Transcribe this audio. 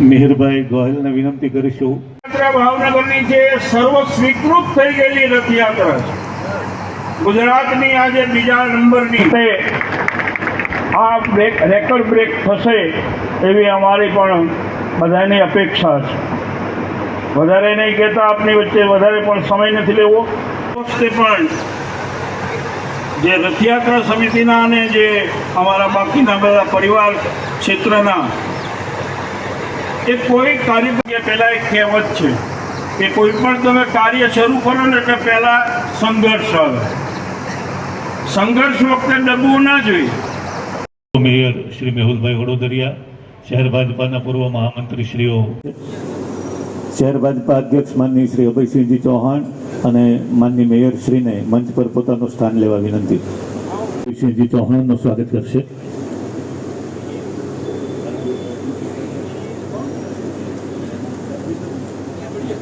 મિહિરભાઈ ગોહિલને વિનંતી કરીશું. ભાવનગરની જે સર્વ સ્વીકૃત થઈ ગયેલી રથયાત્રા ગુજરાતની આજે બીજા નંબરની આ બ્રેક રેકોર્ડ બ્રેક થશે એવી અમારી પણ બધાની અપેક્ષા છે. વધારે નહીં કહેતા આપની વચ્ચે વધારે પણ સમય નથી લેવો. વખતે પણ જે રથયાત્રા સમિતિના અને જે અમારા બાકીના બધા પરિવાર ક્ષેત્રના એ કોઈ કાર્ય પહેલા એક કહેવત છે કે કોઈ પણ તમે કાર્ય શરૂ કરો ને એટલે પહેલા સંઘર્ષ આવે. સંઘર્ષ વખતે ડબવું ના જોઈએ. મેયર શ્રી મેહુલભાઈ વડોદરિયા શહેર ભાજપાના પૂર્વ મહામંત્રી શ્રીઓ શહેર ભાજપા અધ્યક્ષ માનની શ્રી અભયસિંહજી ચૌહાણ અને માનની મેયર શ્રીને મંચ પર પોતાનું સ્થાન લેવા વિનંતી. અભયસિંહજી ચૌહાણનું સ્વાગત કરશે.